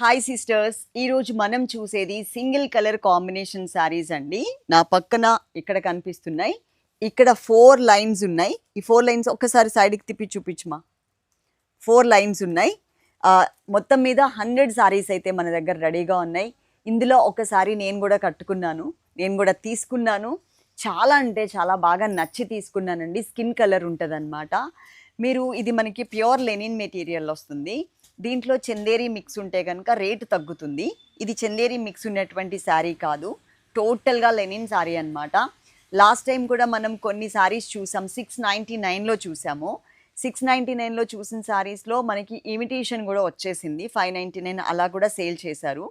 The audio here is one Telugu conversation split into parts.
హాయ్ సిస్టర్స్ ఈరోజు మనం చూసేది సింగిల్ కలర్ కాంబినేషన్ శారీస్ అండి. నా పక్కన ఇక్కడ కనిపిస్తున్నాయి. ఇక్కడ ఫోర్ లైన్స్ ఉన్నాయి. ఈ ఫోర్ లైన్స్ ఒక్కసారి సైడ్కి తిప్పి చూపించమా? ఫోర్ లైన్స్ ఉన్నాయి. మొత్తం మీద హండ్రెడ్ సారీస్ అయితే మన దగ్గర రెడీగా ఉన్నాయి. ఇందులో ఒకసారి నేను కూడా కట్టుకున్నాను. నేను కూడా తీసుకున్నాను. చాలా అంటే చాలా బాగా నచ్చి తీసుకున్నానండి. స్కిన్ కలర్ ఉంటుందన్నమాట. మీరు ఇది మనకి ప్యూర్ లెనిన్ మెటీరియల్ వస్తుంది. దీంట్లో చందేరి మిక్స్ ఉంటే కనుక రేటు తగ్గుతుంది. ఇది చందేరి మిక్స్ ఉన్నటువంటి శారీ కాదు. టోటల్గా లెనిన్ శారీ అన్నమాట. లాస్ట్ టైం కూడా మనం కొన్ని శారీస్ చూసాం. సిక్స్ నైంటీ నైన్లో చూసాము. సిక్స్ నైంటీ నైన్లో చూసిన శారీస్లో మనకి ఇమిటేషన్ కూడా వచ్చేసింది. ఫైవ్ నైంటీ నైన్ అలా కూడా సేల్ చేశారు.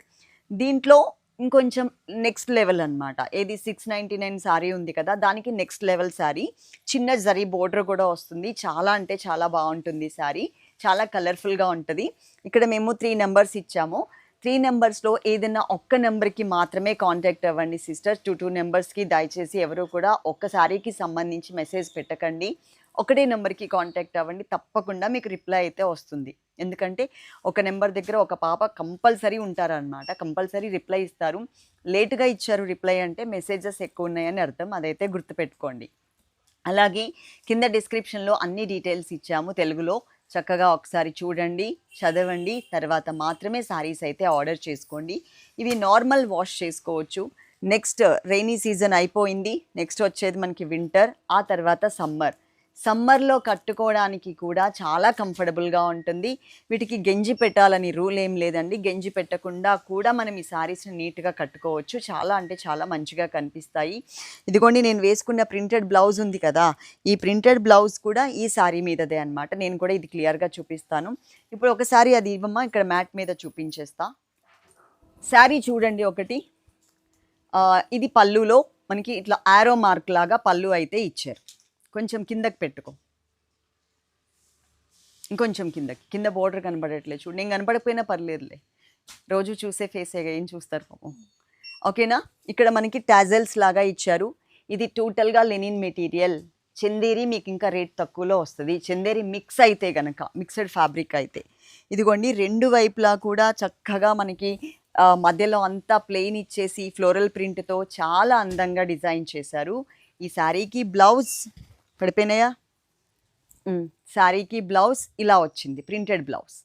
దీంట్లో ఇంకొంచెం నెక్స్ట్ లెవెల్ అనమాట ఏది సిక్స్ నైంటీ నైన్ శారీ ఉంది కదా దానికి నెక్స్ట్ లెవెల్ శారీ చిన్న జరీ బోర్డర్ కూడా వస్తుంది. చాలా అంటే చాలా బాగుంటుంది శారీ చాలా కలర్ఫుల్గా ఉంటుంది. ఇక్కడ మేము త్రీ నెంబర్స్ ఇచ్చాము. త్రీ నెంబర్స్లో ఏదైనా ఒక్క నెంబర్కి మాత్రమే కాంటాక్ట్ అవ్వండి సిస్టర్స్ టూ టూ నెంబర్స్కి దయచేసి ఎవరు కూడా ఒక్క శారీకి సంబంధించి మెసేజ్ పెట్టకండి. ఒకటే నెంబర్కి కాంటాక్ట్ అవ్వండి. తప్పకుండా మీకు రిప్లై అయితే వస్తుంది. ఎందుకంటే ఒక నెంబర్ దగ్గర ఒక పాప కంపల్సరీ ఉంటారనమాట కంపల్సరీ రిప్లై ఇస్తారు. లేటుగా ఇచ్చారు రిప్లై అంటే మెసేజెస్ ఎక్కువ ఉన్నాయని అర్థం. అదైతే గుర్తుపెట్టుకోండి. అలాగే కింద డిస్క్రిప్షన్లో అన్ని డీటెయిల్స్ ఇచ్చాము తెలుగులో. చక్కగా ఒకసారి చూడండి చదవండి తర్వాత మాత్రమే సారీస్ అయితే ఆర్డర్ చేసుకోండి. ఇవి నార్మల్ వాష్ చేసుకోవచ్చు. నెక్స్ట్ రైనీ సీజన్ అయిపోయింది. నెక్స్ట్ వచ్చేది మనకి వింటర్ ఆ తర్వాత సమ్మర్. సమ్మర్లో కట్టుకోవడానికి కూడా చాలా కంఫర్టబుల్గా ఉంటుంది. వీటికి గెంజి పెట్టాలని రూల్ ఏం లేదండి. గెంజి పెట్టకుండా కూడా మనం ఈ శారీస్ని నీట్గా కట్టుకోవచ్చు. చాలా అంటే చాలా మంచిగా కనిపిస్తాయి. ఇదిగోండి నేను వేసుకున్న ప్రింటెడ్ బ్లౌజ్ ఉంది కదా ఈ ప్రింటెడ్ బ్లౌజ్ కూడా ఈ శారీ మీదదే అనమాట నేను కూడా ఇది క్లియర్గా చూపిస్తాను. ఇప్పుడు ఒకసారి అది ఇవ్వమ్మా ఇక్కడ మ్యాట్ మీద చూపించేస్తా. శారీ చూడండి ఒకటి. ఇది పళ్ళులో మనకి ఇట్లా ఆరో మార్క్ లాగా పళ్ళు అయితే ఇచ్చారు. కొంచెం కిందకి పెట్టుకో. ఇంకొంచెం కిందకి. కింద బోర్డర్ కనబడట్లేదు చూడు. నేను కనబడకపోయినా పర్లేదులే. రోజు చూసే ఫేస్ ఏం చూస్తారు పాపం. ఓకేనా ఇక్కడ మనకి టాజల్స్ లాగా ఇచ్చారు. ఇది టోటల్గా లెనిన్ మెటీరియల్ చందేరి మీకు ఇంకా రేట్ తక్కువలో వస్తుంది. చందేరి మిక్స్ అయితే కనుక మిక్స్డ్ ఫ్యాబ్రిక్ అయితే. ఇదిగోండి రెండు వైపులా కూడా చక్కగా మనకి మధ్యలో అంతా ప్లెయిన్ ఇచ్చేసి ఫ్లోరల్ ప్రింట్తో చాలా అందంగా డిజైన్ చేశారు. ఈ శారీకి బ్లౌజ్ పడిపోయినాయా? శారీకి బ్లౌజ్ ఇలా వచ్చింది ప్రింటెడ్ బ్లౌజ్.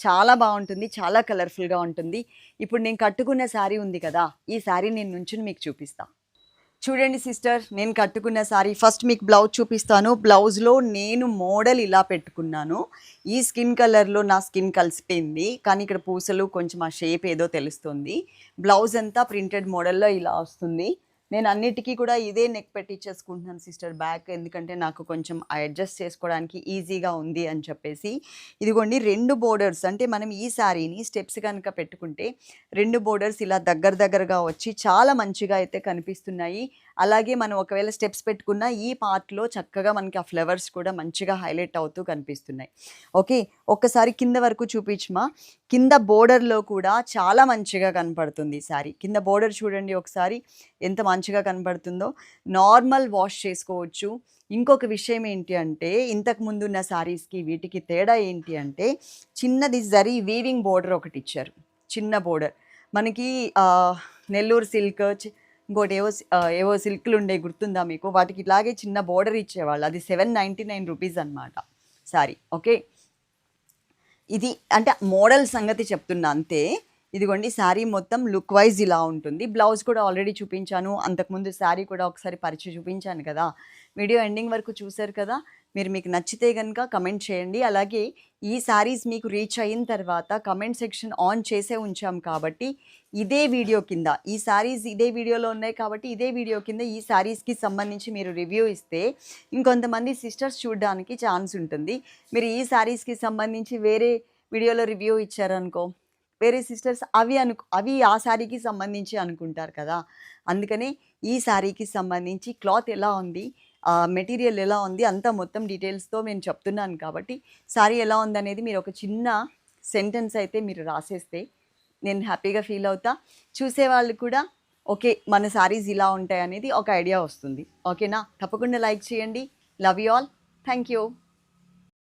చాలా బాగుంటుంది చాలా కలర్ఫుల్గా ఉంటుంది. ఇప్పుడు నేను కట్టుకున్న శారీ ఉంది కదా ఈ శారీ నేను నుంచుని మీకు చూపిస్తా. చూడండి సిస్టర్ నేను కట్టుకున్న శారీ. ఫస్ట్ మీకు బ్లౌజ్ చూపిస్తాను. బ్లౌజ్లో నేను మోడల్ ఇలా పెట్టుకున్నాను. ఈ స్కిన్ కలర్లో నా స్కిన్ కలిసిపోయింది కానీ ఇక్కడ పూసలు కొంచెం ఆ షేప్ ఏదో తెలుస్తుంది. బ్లౌజ్ అంతా ప్రింటెడ్ మోడల్లో ఇలా వస్తుంది. నేను అన్నిటికీ కూడా ఇదే నెక్ పెట్టించేసుకుంటున్నాను సిస్టర్ బ్యాక్ ఎందుకంటే నాకు కొంచెం అడ్జస్ట్ చేసుకోవడానికి ఈజీగా ఉంది అని చెప్పేసి. ఇదిగోండి రెండు బోర్డర్స్ అంటే మనం ఈ శారీని స్టెప్స్ కనుక పెట్టుకుంటే రెండు బోర్డర్స్ ఇలా దగ్గర దగ్గరగా వచ్చి చాలా మంచిగా అయితే కనిపిస్తున్నాయి. అలాగే మనం ఒకవేళ స్టెప్స్ పెట్టుకున్న ఈ పార్ట్లో చక్కగా మనకి ఆ ఫ్లవర్స్ కూడా మంచిగా హైలైట్ అవుతూ కనిపిస్తున్నాయి. ఓకే ఒక్కసారి కింద వరకు చూపించమా? కింద బోర్డర్లో కూడా చాలా మంచిగా కనపడుతుంది ఈ కింద బోర్డర్ చూడండి ఒకసారి ఎంత మంచిగా కనపడుతుందో. నార్మల్ వాష్ చేసుకోవచ్చు. ఇంకొక విషయం ఏంటి అంటే ఇంతకు ముందున్న శారీస్కి వీటికి తేడా ఏంటి అంటే చిన్నది జరీ వీవింగ్ బోర్డర్ ఒకటి ఇచ్చారు. చిన్న బోర్డర్. మనకి నెల్లూరు సిల్క్ ఇంకోటి ఏవో ఏవో సిల్క్లు ఉండే గుర్తుందా మీకు? వాటికి ఇలాగే చిన్న బోర్డర్ ఇచ్చేవాళ్ళు. అది సెవెన్ నైంటీ నైన్ రూపీస్ అనమాట సారీ ఓకే? ఇది అంటే మోడల్ సంగతి చెప్తున్నా అంతే. ఇదిగోండి శారీ మొత్తం లుక్ వైజ్ ఇలా ఉంటుంది. బ్లౌజ్ కూడా ఆల్రెడీ చూపించాను. అంతకుముందు శారీ కూడా ఒకసారి పరిచి చూపించాను కదా. వీడియో ఎండింగ్ వరకు చూశారు కదా. మీరు మీకు నచ్చితే కనుక కమెంట్ చేయండి. అలాగే ఈ శారీస్ మీకు రీచ్ అయిన తర్వాత కమెంట్ సెక్షన్ ఆన్ చేసే ఉంచాం కాబట్టి ఇదే వీడియో కింద ఈ శారీస్ ఇదే వీడియోలో ఉన్నాయి కాబట్టి ఇదే వీడియో కింద ఈ శారీస్కి సంబంధించి మీరు రివ్యూ ఇస్తే ఇంకొంతమంది సిస్టర్స్ చూడడానికి ఛాన్స్ ఉంటుంది. మీరు ఈ శారీస్కి సంబంధించి వేరే వీడియోలో రివ్యూ ఇచ్చారనుకో వేరే సిస్టర్స్ అవి అను అవి ఆ శారీకి సంబంధించి అనుకుంటారు కదా. అందుకనే ఈ శారీకి సంబంధించి క్లాత్ ఎలా ఉంది మెటీరియల్ ఎలా ఉంది అంతా మొత్తం డీటెయిల్స్తో నేను చెప్తున్నాను కాబట్టి శారీ ఎలా ఉంది అనేది మీరు ఒక చిన్న సెంటెన్స్ అయితే మీరు రాసేస్తే నేను హ్యాపీగా ఫీల్ అవుతా. చూసేవాళ్ళు కూడా ఓకే మన శారీస్ ఇలా ఉంటాయి అనేది ఒక ఐడియా వస్తుంది. ఓకేనా? తప్పకుండా లైక్ చేయండి. Love you all thank you